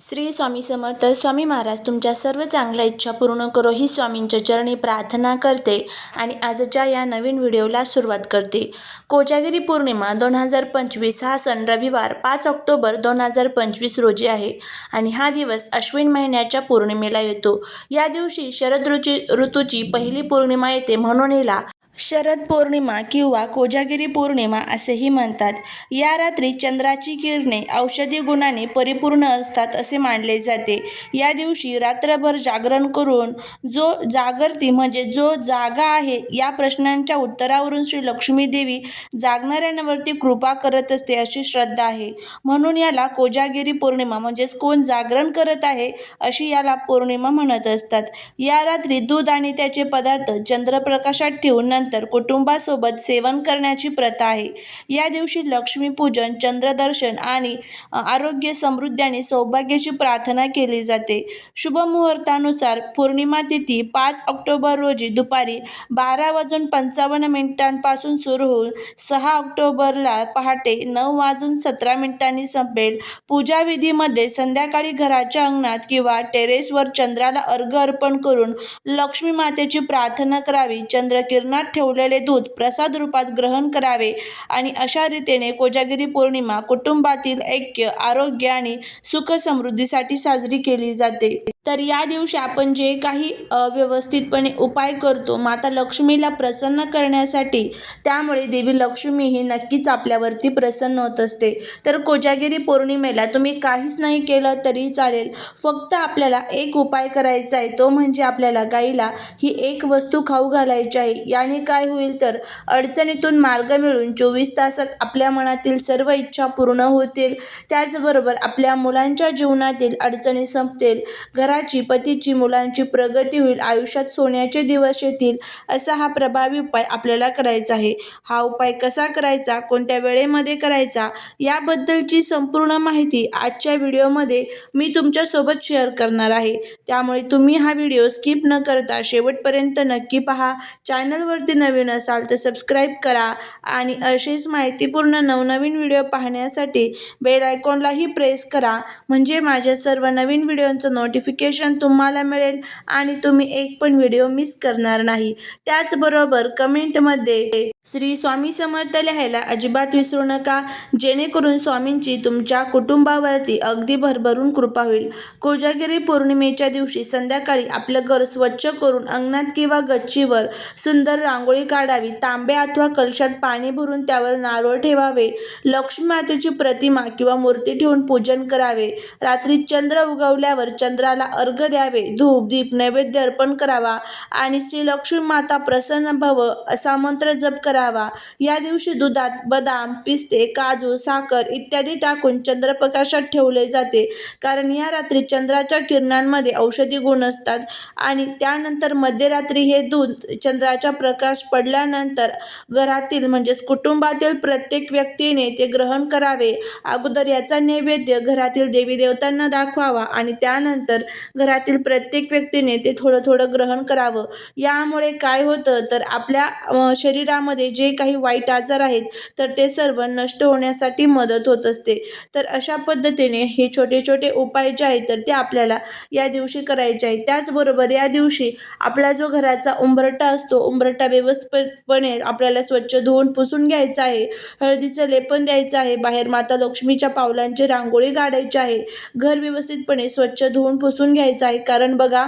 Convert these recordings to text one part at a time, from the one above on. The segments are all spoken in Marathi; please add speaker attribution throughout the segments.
Speaker 1: श्री स्वामी समर्थ स्वामी महाराज तुमच्या सर्व चांगल्या इच्छा पूर्ण करो ही स्वामींच्या चरणी प्रार्थना करते आणि आजच्या या नवीन व्हिडिओला सुरुवात करते. कोजागिरी पौर्णिमा दोन हजार पंचवीस हा सण रविवार पाच ऑक्टोबर दोन हजार पंचवीस रोजी आहे आणि हा दिवस अश्विन महिन्याच्या पौर्णिमेला येतो. या दिवशी शरद ऋची ऋतूची पहिली पौर्णिमा येते म्हणून हिला शरद पौर्णिमा किंवा कोजागिरी पौर्णिमा असेही म्हणतात. या रात्री चंद्राची किरणे औषधी गुणाने परिपूर्ण असतात असे मानले जाते. या दिवशी रात्रभर जागरण करून जो जागरती म्हणजे जो जागा आहे या प्रश्नांच्या उत्तरावरून श्री लक्ष्मी देवी जागणाऱ्यांवरती कृपा करत असते अशी श्रद्धा आहे. म्हणून याला कोजागिरी पौर्णिमा म्हणजेच कोण जागरण करत आहे अशी याला पौर्णिमा म्हणत असतात. या रात्री दूध आणि त्याचे पदार्थ चंद्रप्रकाशात ठेवून नंतर कुटुंबासोबत सेवन करण्याची प्रथा आहे. या दिवशी लक्ष्मीपूजन चंद्रदर्शन आणि आरोग्य समृद्धी आणि सौभाग्याची प्रार्थना केली जाते. शुभ मुहूर्तानुसार पौर्णिमा तिथी पाच ऑक्टोबर रोजी दुपारी बारा वाजून पंचावन्न मिनिटांपासून सुरू होऊन सहा ऑक्टोबरला पहाटे नऊ वाजून सतरा मिनिटांनी संपेल. पूजाविधीमध्ये संध्याकाळी घराच्या अंगणात किंवा टेरेसवर चंद्राला अर्घ अर्पण करून लक्ष्मी मातेची प्रार्थना करावी चंद्रकिरणात ठेवलेले दूध प्रसाद रूपात ग्रहण करावे आणि अशा रीतीने कोजागिरी पौर्णिमा कुटुंबातील ऐक्य आरोग्य आणि सुख समृद्धीसाठी साजरी केली जाते. तर या दिवशी आपण जे काही अव्यवस्थितपणे उपाय करतो माता लक्ष्मीला प्रसन्न करण्यासाठी त्यामुळे देवी लक्ष्मी ही नक्कीच आपल्यावरती प्रसन्न होत असते. तर कोजागिरी पौर्णिमेला तुम्ही काहीच नाही केलं तरी चालेल. फक्त आपल्याला एक उपाय करायचा आहे तो म्हणजे आपल्याला गाईला ही एक वस्तू खाऊ घालायची आहे. याने काय होईल तर अडचणीतून मार्ग मिळून चोवीस तासात आपल्या मनातील सर्व इच्छा पूर्ण होतील. त्याचबरोबर आपल्या मुलांच्या जीवनातील अडचणी संपतील. मुलाची पतीची मुलांची प्रगती होईल आयुष्यात सोन्याचे दिवस येतील असा हा प्रभावी उपाय आपल्याला करायचा आहे. हा उपाय कसा करायचा कोणत्या वेळेमध्ये करायचा याबद्दलची संपूर्ण माहिती आजच्या व्हिडिओमध्ये मी तुमच्यासोबत शेअर करणार आहे. त्यामुळे तुम्ही हा व्हिडिओ स्किप न करता शेवटपर्यंत नक्की पहा. चॅनलवरती नवीन असाल तर सबस्क्राईब करा आणि अशीच माहितीपूर्ण नवनवीन व्हिडिओ पाहण्यासाठी बेल आयकॉनलाही प्रेस करा. म्हणजे माझ्या सर्व नवीन व्हिडिओंचं नोटिफिकेशन तुम्हाला मिळेल आणि तुम्ही एक पण व्हिडिओ मिस करणार नाही. त्याचबरोबर कमेंटमध्ये श्री स्वामी समर्थ लिहायला अजिबात विसरू नका. जेणेकरून स्वामींची तुमच्या कुटुंबावरती अगदी भरभरून कृपा होईल. कोजागिरी पौर्णिमेच्या दिवशी संध्याकाळी आपलं घर स्वच्छ करून अंगणात किंवा गच्चीवर सुंदर रांगोळी काढावी तांब्या अथवा कलशात पाणी भरून त्यावर नारळ ठेवावे लक्ष्मी मातेची प्रतिमा किंवा मूर्ती ठेवून पूजन करावे. रात्री चंद्र उगवल्यावर चंद्राला अर्घ द्यावे धूप दीप नैवेद्य अर्पण करावा आणि श्री लक्ष्मी माता प्रसन्न भव असा मंत्र जप करावा. या दिवशी दुधात बदाम पिस्ते काजू साखर इत्यादी टाकून चंद्रप्रकाशात ठेवले जाते. कारण या रात्री चंद्राच्या किरणांमध्ये औषधी गुण असतात आणि त्यानंतर मध्यरात्री हे दूध चंद्राचा प्रकाश पडल्यानंतर घरातील म्हणजेच कुटुंबातील प्रत्येक व्यक्तीने ते ग्रहण करावे. अगोदर याचा नैवेद्य घरातील देवी देवतांना दाखवावा आणि त्यानंतर घरातील प्रत्येक व्यक्तीने ते थोडं थोडं ग्रहण करावं. यामुळे काय होतं तर आपल्या शरीरामध्ये जे काही वाईट आजार आहेत तर ते सर्व नष्ट होण्यासाठी मदत होत असते. तर अशा पद्धतीने हे छोटे छोटे उपाय जे आहेत तर ते आपल्याला या दिवशी करायचे आहेत त्याचबरोबर या दिवशी आपला जो घराचा उंबरटा असतो उंबरटा व्यवस्थितपणे आपल्याला स्वच्छ धुवून पुसून घ्यायचा आहे हळदीचं लेपन द्यायचं आहे बाहेर माता लक्ष्मीच्या पावलांची रांगोळी काढायची आहे घर व्यवस्थितपणे स्वच्छ धुवून पुसून घ्यायचं आहे. कारण बघा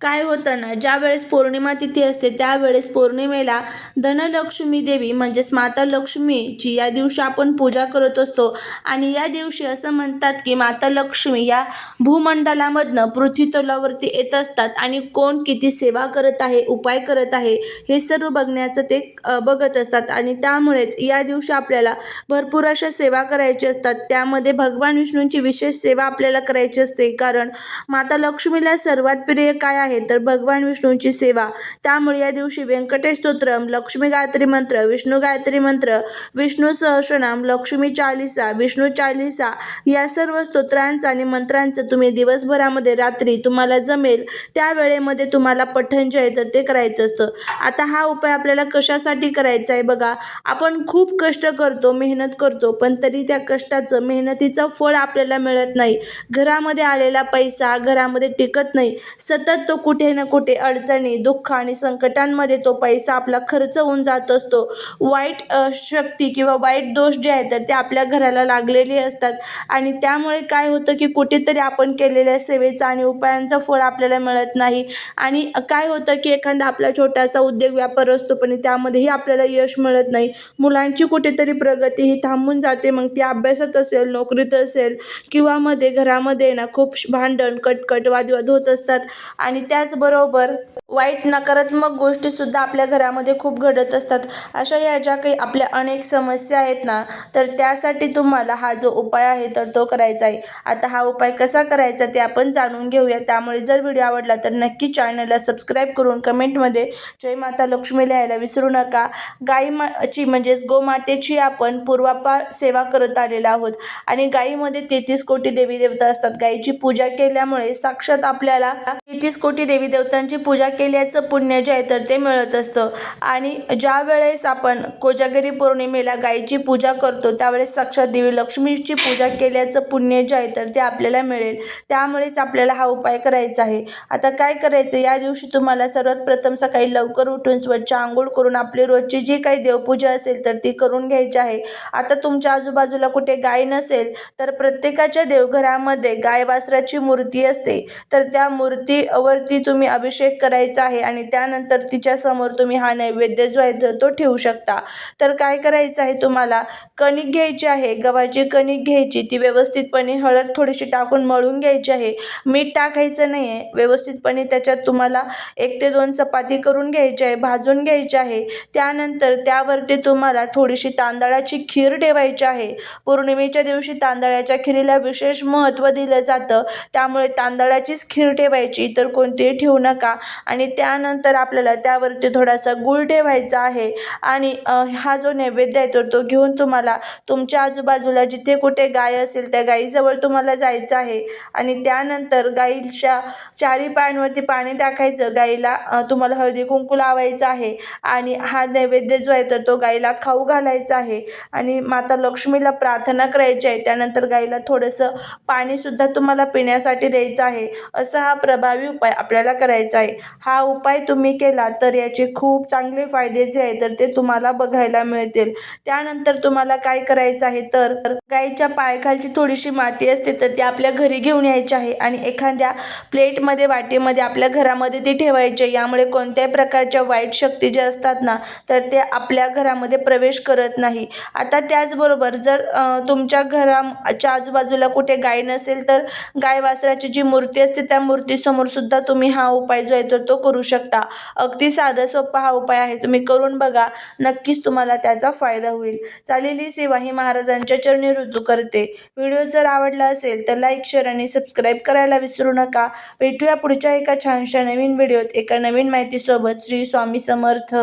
Speaker 1: काय होतं ना ज्या वेळेस पौर्णिमा तिथी असते त्यावेळेस पौर्णिमेला धनलक्ष्मी देवी म्हणजेच माता लक्ष्मीची या दिवशी आपण पूजा करत असतो. आणि या दिवशी असं म्हणतात की माता लक्ष्मी या भूमंडलामधनं पृथ्वीतलावरती येत असतात. आणि कोण किती सेवा करत आहे उपाय करत आहे हे सर्व बघण्याचं ते बघत असतात. आणि त्यामुळेच या दिवशी आपल्याला भरपूर अशा सेवा करायची असतात. त्यामध्ये भगवान विष्णूंची विशेष सेवा आपल्याला करायची असते. कारण माता लक्ष्मीला सर्वात प्रिय काय आहे. तर भगवान विष्णूंची सेवा. त्यामुळे या दिवशी व्यंकटेश स्तोत्रम लक्ष्मी गायत्री मंत्र विष्णू गायत्री मंत्र विष्णू सहस्रनाम लक्ष्मी चालिसा विष्णू चालिसा या सर्व स्तोत्रांचा आणि मंत्रांचं तुम्ही दिवसभरामध्ये रात्री तुम्हाला जमेल. त्या वेळेमध्ये तुम्हाला पठण जे आहे तर ते करायचं असतं. आता हा उपाय आपल्याला कशासाठी करायचा आहे बघा. आपण खूप कष्ट करतो मेहनत करतो पण तरी त्या कष्टाचं मेहनतीचं फळ आपल्याला मिळत नाही. घरामध्ये आलेला पैसा घरामध्ये टिकत नाही. सतत तो कुठे ना कुठे अडचणी दुःख आणि संकटांमध्ये तो पैसा आपला खर्च होऊन जात असतो. वाईट शक्ती किंवा वाईट दोष जे आहेत तर ते आपल्या घराला लागलेले असतात. आणि त्यामुळे काय होतं की कुठेतरी आपण केलेल्या सेवेचा आणि उपायांचं फळ आपल्याला मिळत नाही. आणि काय होतं की एखादा आपला छोटासा उद्योग व्यापार असतो पण त्यामध्येही आपल्याला यश मिळत नाही. मुलांची कुठेतरी प्रगती ही थांबून जाते. मग ती अभ्यासात असेल नोकरीत असेल किंवा मध्ये घरामध्ये ना खूप श- भांडण कटकट वादविवाद होत असतात. आणि त्याचबरोबर वाईट नकारात्मक गोष्टीसुद्धा आपल्या घरामध्ये खूप घडत असतात. अशा या ज्या काही आपल्या अनेक समस्या आहेत ना तर त्यासाठी तुम्हाला हा जो उपाय आहे तर तो करायचा आहे. आता हा उपाय कसा करायचा ते आपण जाणून घेऊया. त्यामुळे जर व्हिडिओ आवडला तर नक्की चॅनलला सबस्क्राईब करून कमेंटमध्ये जय माता लक्ष्मी लिहायला विसरू नका. गाई माची म्हणजेच गोमातेची आपण पूर्वापार सेवा करत आलेलो आहोत. आणि गाईमध्ये तेहतीस कोटी देवी देवता असतात. गाईची पूजा केल्यामुळे साक्षात आपल्याला तेहतीस कोटी देवी देवतांची पूजा केल्याचं पुण्य जे आहे तर ते मिळत असतं. आणि ज्या वेळेस आपण कोजागिरी पौर्णिमेला गायीची पूजा करतो त्यावेळेस साक्षात देवी लक्ष्मीची पूजा केल्याचं पुण्य जे आहे तर ते आपल्याला मिळेल. त्यामुळेच आपल्याला हा उपाय करायचा आहे. आता काय करायचं? या दिवशी तुम्हाला सर्वात प्रथम सकाळी लवकर उठून स्वच्छ आंघोळ करून आपली रोजची जी काही देवपूजा असेल तर ती करून घ्यायची आहे. आता तुमच्या आजूबाजूला कुठे गाय नसेल तर प्रत्येकाच्या देवघरामध्ये गाय वासराची मूर्ती असते. तर त्या वरती तुम्ही अभिषेक करायचा आहे आणि त्यानंतर तिच्या समोर तुम्ही हा नैवेद्य जो आहे तो- ठेवू शकता. तर काय करायचं आहे तुम्हाला? कणिक घ्यायची आहे. गव्हाची कणिक घ्यायची. ती व्यवस्थितपणे हळद थोडीशी टाकून मळून घ्यायची आहे. मीठ टाकायचं नाही आहे व्यवस्थितपणे त्याच्यात तुम्हाला एक ते दोन चपाती करून घ्यायची आहे. भाजून घ्यायची आहे. त्यानंतर त्यावरती तुम्हाला थोडीशी तांदळाची खीर ठेवायची आहे. पौर्णिमेच्या दिवशी तांदळाच्या खिरीला विशेष महत्त्व दिलं जातं. त्यामुळे तांदळाचीच खीर ठेवायची. तर ते ठेवू नका. आणि त्यानंतर आपल्याला त्यावरती थोडासा गूळ ठेवायचा आहे. आणि हा जो नैवेद्य आहे तर तो घेऊन तुम्हाला तुमच्या आजूबाजूला जिथे कुठे गाय असेल त्या गाईजवळ तुम्हाला जायचं आहे. आणि त्यानंतर गाईच्या चारी पायांवरती पाणी टाकायचं. गाईला तुम्हाला हळदी कुंकू लावायचं आहे. आणि हा नैवेद्य जो आहे तर तो गाईला खाऊ घालायचा आहे. आणि माता लक्ष्मीला प्रार्थना करायची आहे. त्यानंतर गाईला थोडंसं पाणीसुद्धा तुम्हाला पिण्यासाठी द्यायचं आहे. असा हा प्रभावी उपाय आपल्याला करायचा आहे. हा उपाय तुम्ही केला तर याचे खूप चांगले फायदे जे आहे तर ते तुम्हाला बघायला मिळतील. त्यानंतर तुम्हाला काय करायचं आहे तर गाईच्या पायाखालची थोडीशी माती असते तर ती आपल्या घरी घेऊन यायची आहे आणि एखाद्या प्लेटमध्ये वाटीमध्ये आपल्या घरामध्ये ती ठेवायची आहे. यामुळे कोणत्याही प्रकारच्या वाईट शक्ती ज्या असतात ना तर ते आपल्या घरामध्ये प्रवेश करत नाही. आता त्याचबरोबर जर तुमच्या घराच्या आजूबाजूला कुठे गाय नसेल तर गाय वासराची जी मूर्ती असते त्या मूर्तीसमोर सुद्धा तुम्ही हा उपाय जो आहे तर तो करू शकता. अगदी साधा सोपा हा उपाय आहे. तुम्ही करून बघा. नक्कीच तुम्हाला त्याचा फायदा होईल. चालेली सेवा ही महाराजांच्या चरणी रुजू करते. व्हिडिओ जर आवडला असेल तर लाईक शेअर आणि सबस्क्राईब करायला विसरू नका. भेटूया पुढच्या एका छानशा नवीन व्हिडिओत. एका नवीन माहितीसोबत. श्री स्वामी समर्थ.